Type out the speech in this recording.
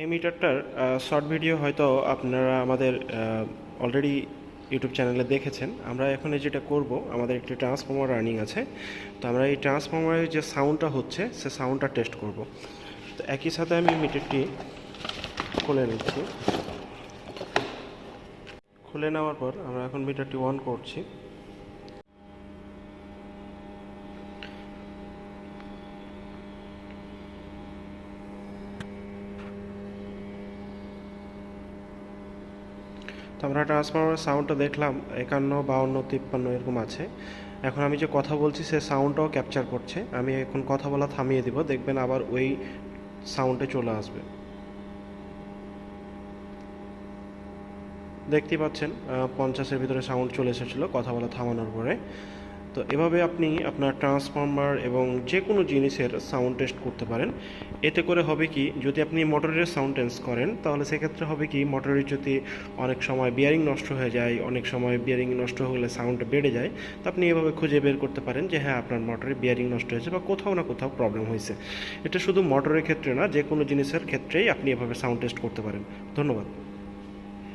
এই মিটারটার short video হয়তো আপনারা আমাদের অলরেডি ইউটিউব চ্যানেলে দেখেছেন। আমরা এখন যেটা করব, আমাদের একটি ট্রান্সফর্মার রানিং আছে। তো আমরা এই ট্রান্সফর্মারের যে সাউন্ডটা হচ্ছে, সে সাউন্ডটা টেস্ট করব। তো একই সাথে আমি মিটারটি খুলে নিচ্ছি। খুলে নেওয়ার পর আমরা এখন মিটারটি অন করছি। তো আমরা ট্রান্সফরমারের সাউন্ডটা দেখলাম, একান্ন, বাউন্ন, তিপ্পান্ন এরকম আছে। এখন আমি যে কথা বলছি, সে সাউন্ডটাও ক্যাপচার করছে। আমি এখন কথা বলা থামিয়ে দিব, দেখবেন আবার ওই সাউন্ডে চলে আসবে। দেখতেই পাচ্ছেন পঞ্চাশের ভিতরে সাউন্ড চলে এসেছিল, কথা বলা থামানোর পরে। তো এভাবে আপনি আপনার ট্রান্সফর্মার এবং যে কোনো জিনিসের সাউন্ড টেস্ট করতে পারেন। এতে করে হবে কি, যদি আপনি মোটরের সাউন্ড টেস্ট করেন, তাহলে সেক্ষেত্রে হবে কি মোটরের যদি অনেক সময় বিয়ারিং নষ্ট হয়ে যায়, অনেক সময় বিয়ারিং নষ্ট হলে সাউন্ড বেড়ে যায়, তো আপনি এভাবে খুঁজে বের করতে পারেন যে হ্যাঁ আপনার মোটরে বিয়ারিং নষ্ট হয়েছে বা কোথাও না কোথাও প্রবলেম হয়েছে। এটা শুধু মোটরের ক্ষেত্রে না যে কোনো জিনিসের ক্ষেত্রেই আপনি এভাবে সাউন্ড টেস্ট করতে পারেন। ধন্যবাদ।